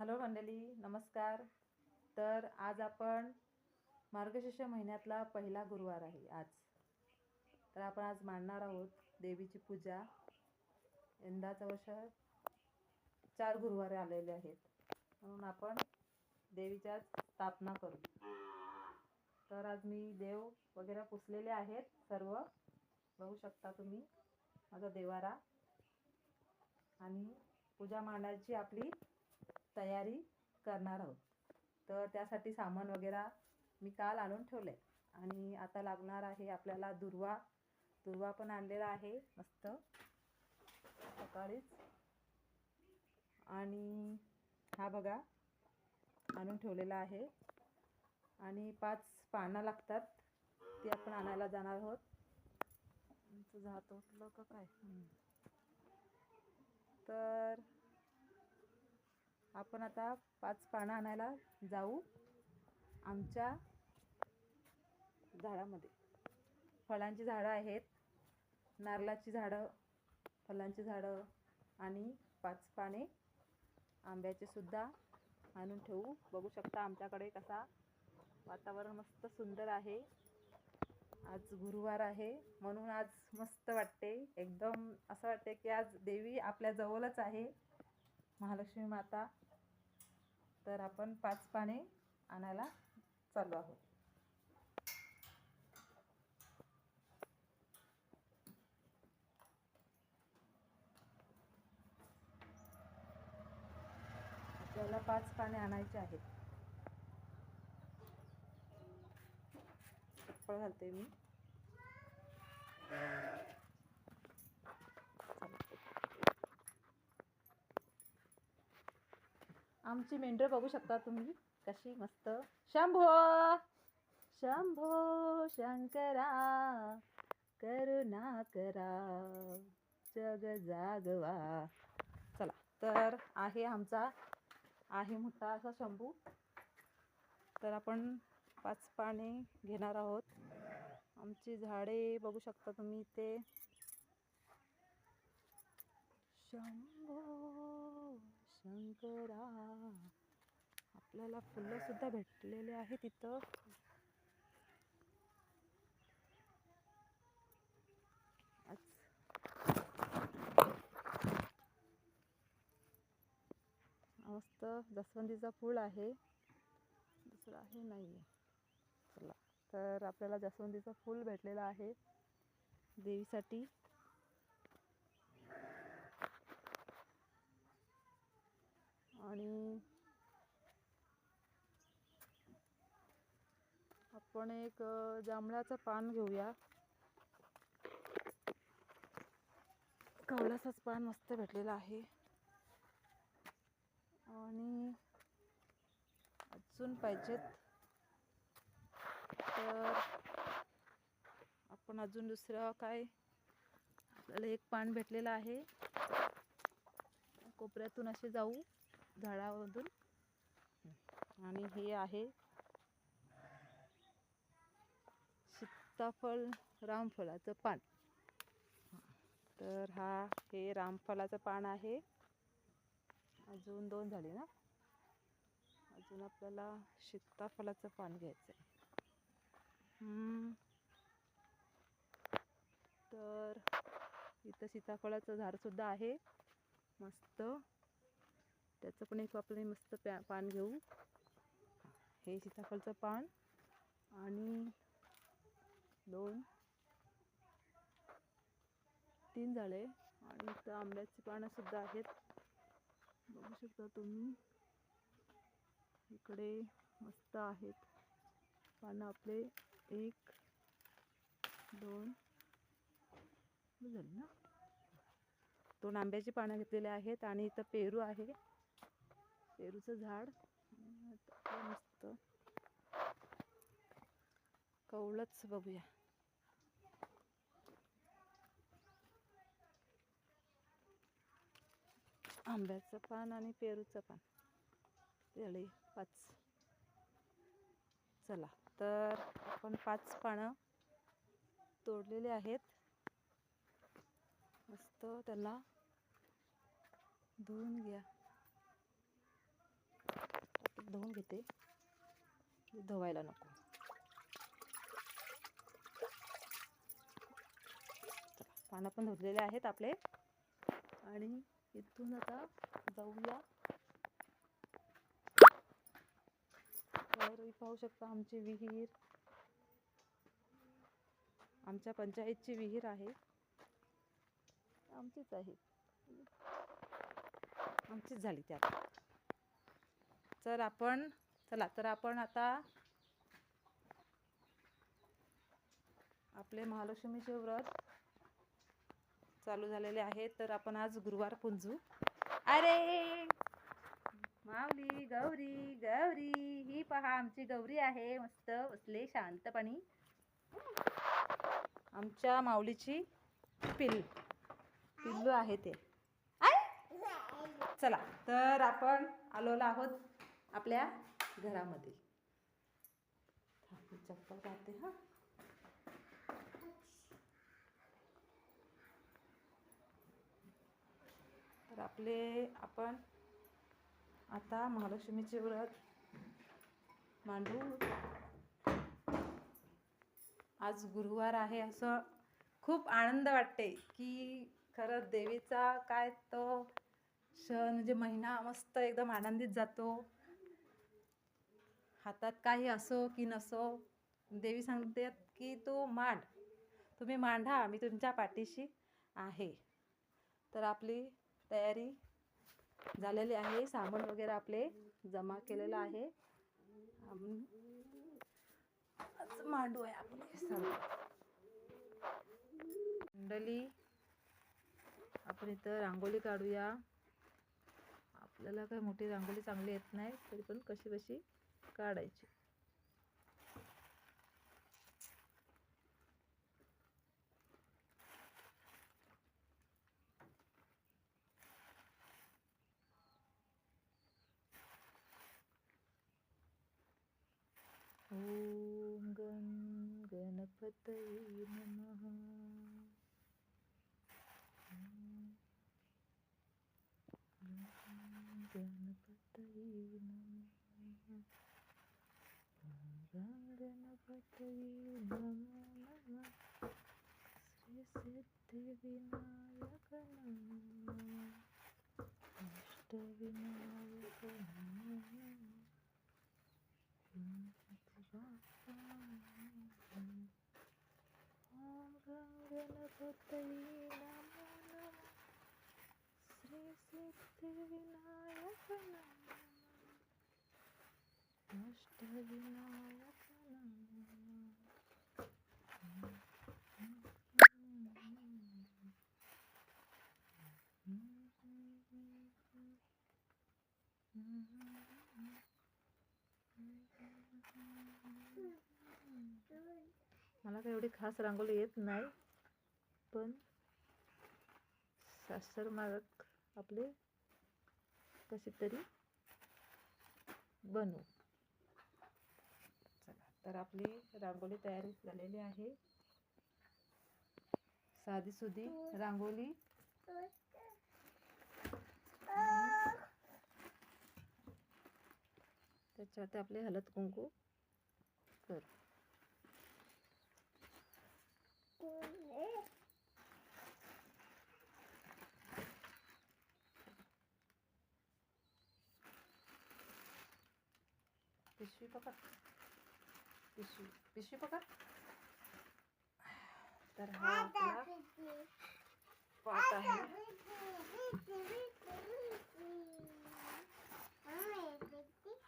Hello मंडळी नमस्कार. तर आज आपण मार्गशीर्ष महिन्यातला पहिला गुरुवार आहे आज. तर आपण आज मांडणार आहोत देवीची पूजा. यंदाचं वर्ष चार गुरुवारे आलेले आहेत. म्हणून आपण देवीच्या स्थापना करू. तर आज मी देव वगैरे पुसलेले आहेत सर्व. बघू शकता तुम्ही माझा देवारा. आणि पूजा मांडायची आपली तयारी करणार आहोत. तर त्यासाठी सामान वगैरे मी काल आणून ठेवलं आहे आणि आता लागणार आहे आपल्याला दुर्वा दुर्वा पण आणलेला आहे मस्त. सकाळीच. आणि हा बघा आणून ठेवलेला आहे. आणि पाच पानं लागतात ती आपण आणायला जाणार आहोत. तुझं हात उठलं का काय? तर आपण आता पाच पानं आणायला जाऊ आमच्या झाडामध्ये. फळांची झाडं आहेत नारळाची झाडं फळांची झाडं आणि पाच पाने आंब्याचे सुद्धा आणून ठेवू. बघू शकता आमच्याकडे कसा वातावरण मस्त सुंदर आहे. आज गुरुवार आहे म्हणून आज मस्त वाटते. एकदम असं वाटते की आज देवी आपल्या जवळच आहे. महालक्ष्मी माता. तर आपण पाच पाने आणायला चाललो आहोत. आपल्याला पाच पाने आणायचे आहेत. घालते मी. आमची मेंढर बघू शकता तुम्ही. कशी मस्त. शंभो! शंभो! शंकरा! करुणा करा! जग जागवा! चला तर आहे आमचा आहे मोठा असा शंभू. तर आपण पाच पाने घेणार आहोत. आमची झाडे बघू शकता तुम्ही ते शंभो! शंकरा आपल्याला फुलं सुद्धा भेटलेले आहे तिथं मस्त जास्वंदीचा फूल आहे. दुसरं आहे नाही आहे चला तर आपल्याला जास्वंदीचं फूल भेटलेलं आहे देवीसाठी. आणि आपण एक जांभळाचं पान घेऊया. कवलाचंच पान मस्त भेटलेलं आहे. आणि अजून पाहिजेत. तर आपण अजून दुसरं काय? आपल्याला एक पान भेटलेलं आहे. कोपऱ्यातून असे जाऊ. झाडामधून. आणि हे आहे सीताफळ रामफळाचं पान. तर हा हे रामफळाचं पान आहे. अजून दोन झाले ना? अजून आपल्याला सीताफळाचं पान घ्यायचं आहे तर इथं सीताफळाचं झाडसुद्धा आहे. मस्त. त्याचं पण एक आपलं मस्त प्या पान घेऊ. हे सीताफळचं पान आणि दोन तीन झाले आणि इथं आंब्याची पानंसुद्धा आहेत. बघू शकता तुम्ही. इकडे मस्त आहेत. पानं आपले एक दोन. झाले ना? दोन आंब्याची पानं घेतलेले आहेत आणि इथं पेरू आहे. पेरूचं झाड. मस्त. कवळच बघूया. आंब्याचं पान आणि पेरूचं पान. झाले पाच. चला तर आपण पाच पानं तोडलेले आहेत. मस्त त्याला धुवून घ्या. धुवून घेते. धुवायला नको. पानं पण धुतलेले आहेत आपले. आणि इथून आता जाऊया. तर पाहू शकता आमची विहीर. आमच्या पंचायतची विहीर आहे. आमचीच आहे. आमचीच झाली त्यात तर आपण चला तर आपण आता आपले महालक्ष्मीचे व्रत चालू झालेले आहे. तर आपण आज गुरुवार पुंजू. अरे! माऊली गौरी गौरी ही पहा आमची गौरी आहे. मस्त बसले शांतपणी. आमच्या माऊलीची पिल्ल पिल्लू आहे ते. चला तर आपण आलोला आहोत आपल्या घरामध्ये चप्पल काढते हा. तर आपले आपण आता महालक्ष्मीचे व्रत मांडू. आज गुरुवार आहे असं खूप आनंद वाटते की खरंच देवीचा काय तो क्षण म्हणजे महिना मस्त एकदम आनंदित जातो. हातात काही असो की नसो देवी सांगते की तो मांड. तुम्ही मांडा मी तुमच्या पाठीशी आहे. तर आपली तयारी झालेली आहे. सामान वगैरे आपले जमा केलेलं आहे. मांडू आहे आपले मंडली आपण इथं रांगोळी काढूया. आपल्याला काय मोठी रांगोळी चांगली येत नाही तरी पण कशी कशी काढायची ॐ गण गणपतये नमः ॐ गणपतये नमः ॐ गणपतये नमो नमः श्री सिद्धिविनायक नमः अष्टविनायक नमः गणपतये नमो नमः श्री सिद्धिविनायक नमः अष्टविनायक नमः मला काही एवढी खास रांगोळी येत नाही पण सासर मारक आपले कशी तरी बनवू चला तर आपली रांगोळी तयार झालेली आहे. साधी सुधी रांगोळी. त्याच्यावरती आपले हलत कुंकू. कर पिशवी पकड पिशवी पिशवी पकड तर हा आपला पाट आहे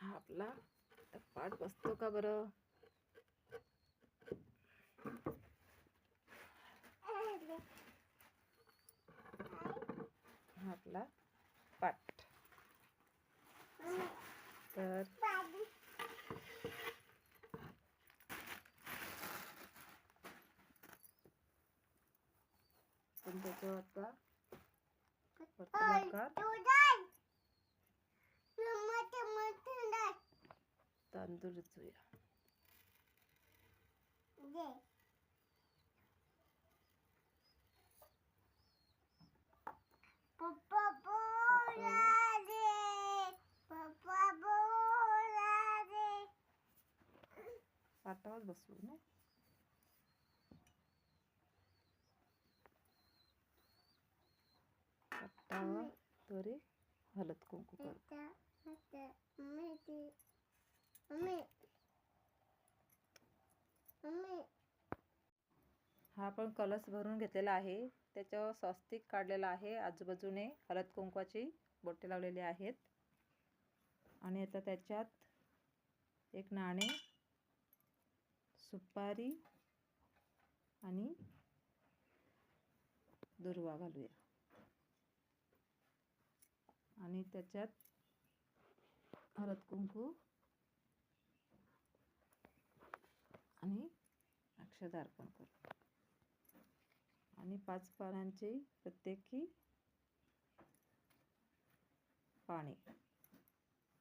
हा आपला पाट बसतो का बरं हा आपला पाट तर पण त्याच्यावर आता वर्तुळाकार तांदूळ कट्टावर बसू ना कट्टावर तरी हलत कुंकू करू. हा आपण कलश भरून घेतलेला आहे. त्याच्यावर स्वस्तिक काढलेला आहे. आजूबाजूने हळद कुंकवाची बोटे लावलेली आहेत. आणि आता त्याच्यात एक नाणे सुपारी आणि दुर्वा घालूया. आणि त्याच्यात हळद कुंकू आणि अक्षदा अर्पण करू. आणि पाच पानांचे प्रत्येकी पाने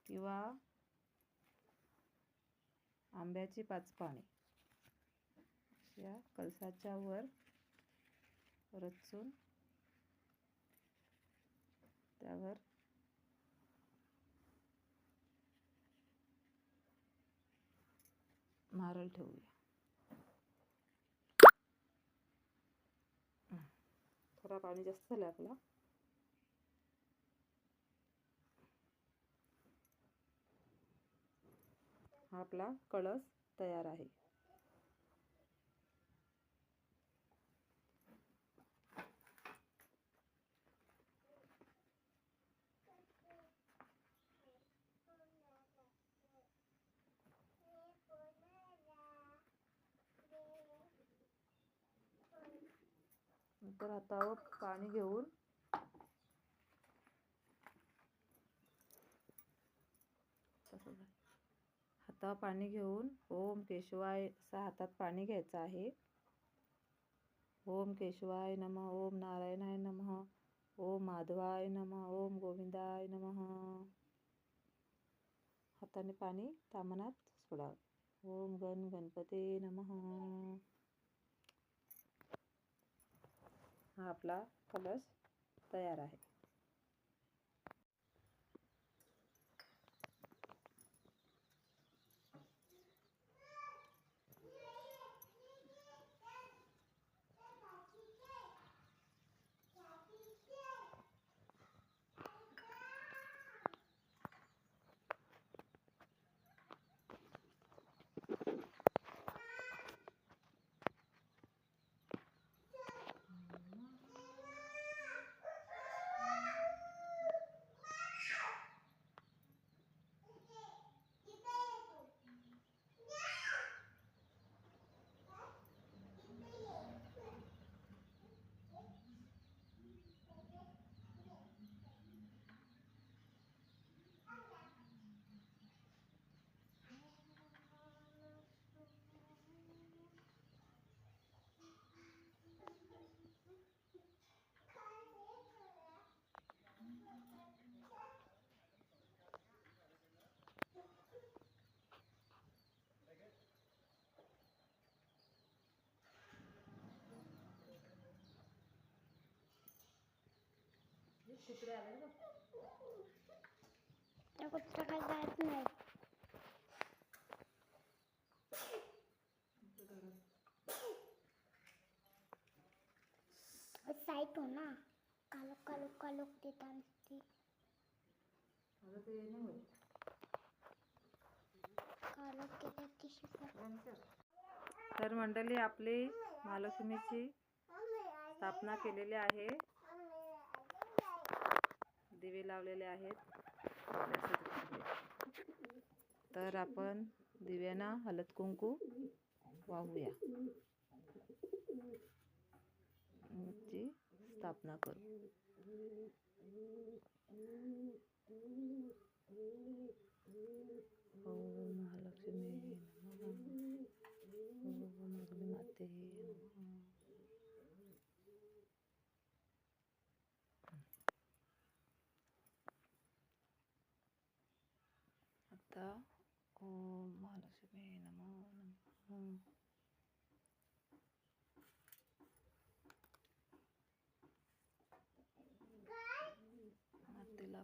किंवा आंब्याची पाच पाने. या कलसाच्या वर रचून त्यावर नारळ ठेवूया. थोडा पाणी जास्त झालं आपला. हा आपला कळस तयार आहे. नंतर हातावर पाणी घेऊन हातावर पाणी घेऊन ओम केशवाय असा हातात पाणी घ्यायचं आहे. ओम केशवाय नम ओम नारायणाय नम ओम माधवाय नम ओम गोविंदाय नम. हाताने पाणी तामनात सोडावं. ओम गण गणपते नमः. हा आपला कलश तयार आहे. तुकडे आले त्या कुत्रा काय जात नाही. साईट हो ना. कालोख कालोख कालोख देतात ती माझं ते नाही होत. कालोख देतात ती शिकवत तर मंडळी आपली महालक्ष्मीची स्थापना केलेली आहे. दिवे लावलेले आहेत. तर आपण दिव्यांना हळद कुंकू वाहूया. ची स्थापना करू. ओम महालक्ष्मी नमः ओम अग्निमाते नमः आता ओम महालक्ष्मी नमो नमः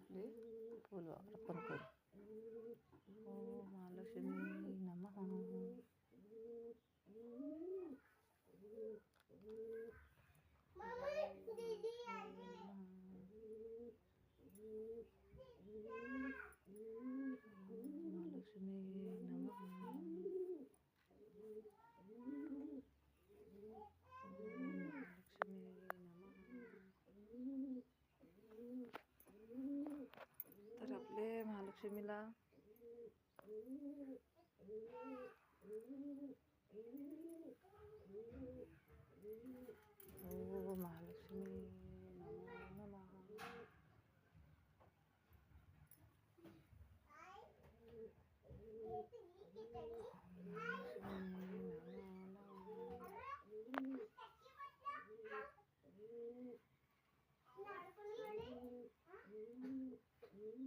मातेला आपले फुल अर्पण करू ओम महालक्ष्मी नमः महालक्ष्मीला ओ महालक्ष्मी नमो नमः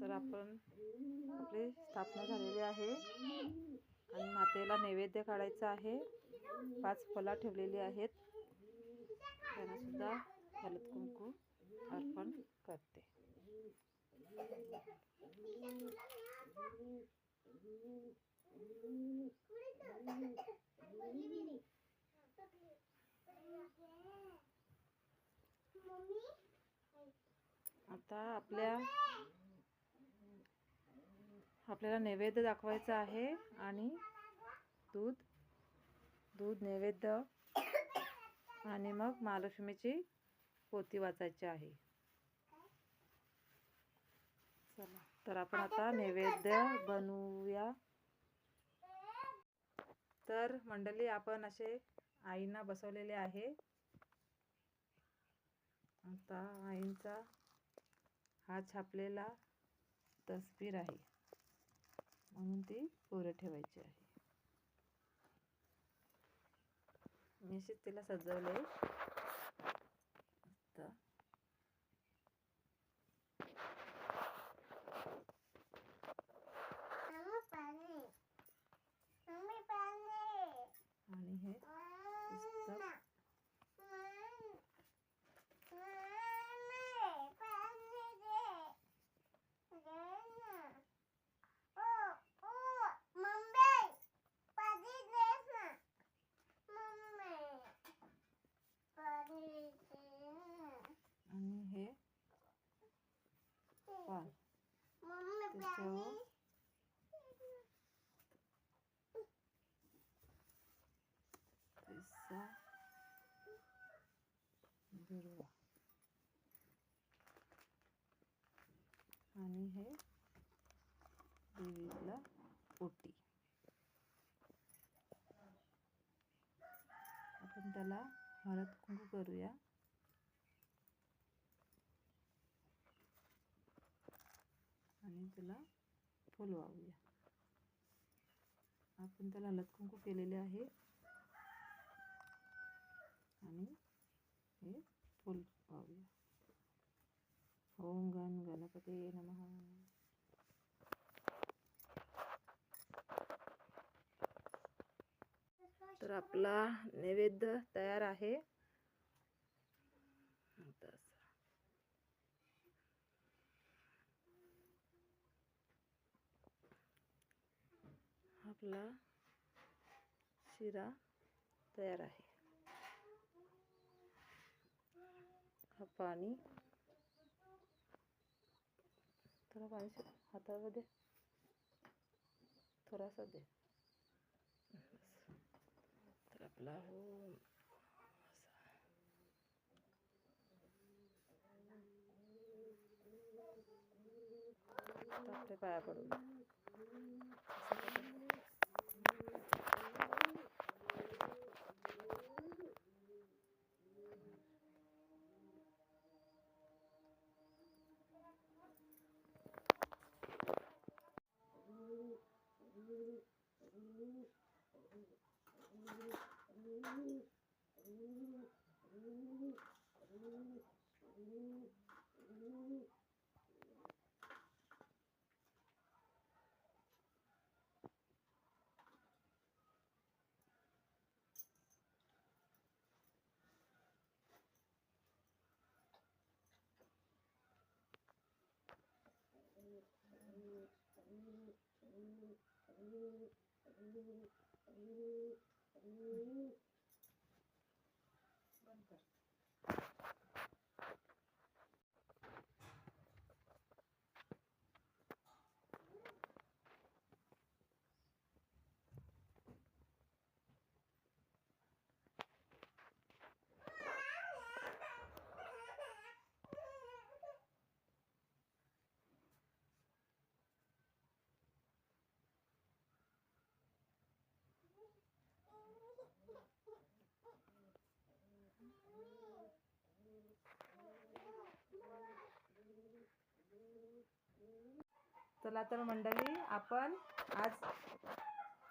तर आपण आपली स्थापना झालेली आहे. आणि मातेला नैवेद्य काढायचा आहे. पाच फळं ठेवलेली आहेत. त्यांनासुद्धा हलत कुंकू अर्पण करते. आता आपल्या आपल्याला नैवेद्य दाखवायचा आहे आणि दूध दूध नैवेद्य आणि मग महालक्ष्मीची पोती वाचायची आहे. चला तर आपण आता नैवेद्य बनवूया. तर मंडळी आपण असे आईंना बसवलेले आहे. आता आईंचा हा छापलेला तस्वीर आहे. म्हणून ती पुढे ठेवायची आहे. मी अशीच तिला सजवले. आता हे पुस्तक आणि हे पान त्याच्यावर पिस्सा दुर्वा आणि हे देवीला ओटी. आपण त्याला हळद कुंकू करूया. आणि त्याला फुलवावूया आपण त्याला हळद कुंकू केलेले आहे आणि हे फुल वाहूया ओम गण गणपते नमः. तर आपला नैवेद्य तयार आहे. आपला शिरा तयार आहे. हा पाणी थोडा पाणी शे- हातावर दे थोडासा दे बस. तर आपला हो असा. आता आपल्या पाया Mm-hmm. corto. चला तर मंडळी आपण आज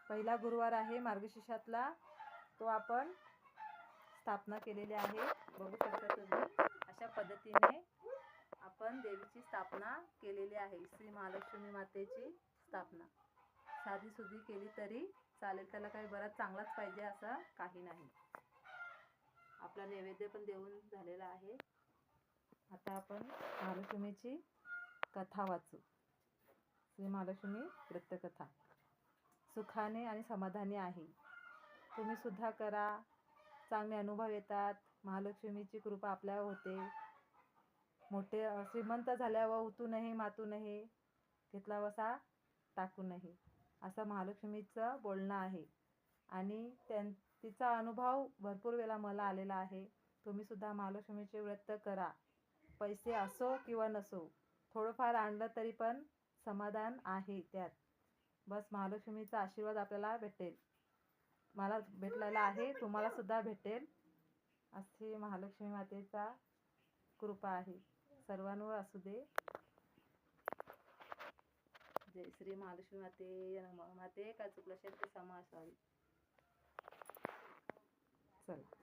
पहिला गुरुवार आहे मार्गशीर्षातला. तो आपण स्थापना केलेली आहे. बघू शकता तुम्ही अशा पद्धतीने आपण देवीची स्थापना केलेली आहे. श्री महालक्ष्मी मातेची स्थापना. साधी सुधी केली तरी चालेल. त्याला काही बराच चांगलाच पाहिजे असं काही नाही. आपला नैवेद्य पण देऊन झालेला आहे. आता आपण महालक्ष्मीची कथा वाचू. श्री महालक्ष्मी वृत्तकथा. सुखाने आणि समाधानी आहे. तुम्ही सुद्धा करा. चांगले अनुभव येतात. महालक्ष्मीची कृपा आपल्यावर होते. मोठे श्रीमंत झाल्यावर उतू नये मातू नये. घेतला वसा टाकू नये. असं महालक्ष्मीचं बोलणं आहे. आणि त्यां तिचा अनुभव भरपूर वेळा मला आलेला आहे. तुम्हीसुद्धा महालक्ष्मीचे व्रत करा. पैसे असो किंवा नसो थोडंफार आणलं तरी पण समाधान आहे त्यात. बस महालक्ष्मीचा आशीर्वाद आपल्याला भेटेल. मला भेटलेला आहे तुम्हाला सुद्धा भेटेल. अशी महालक्ष्मी मातेचा कृपा आहे. सर्वांवर असू दे. जय श्री महालक्ष्मी माते माते का चुकलं असेल ते क्षमा असावी चला.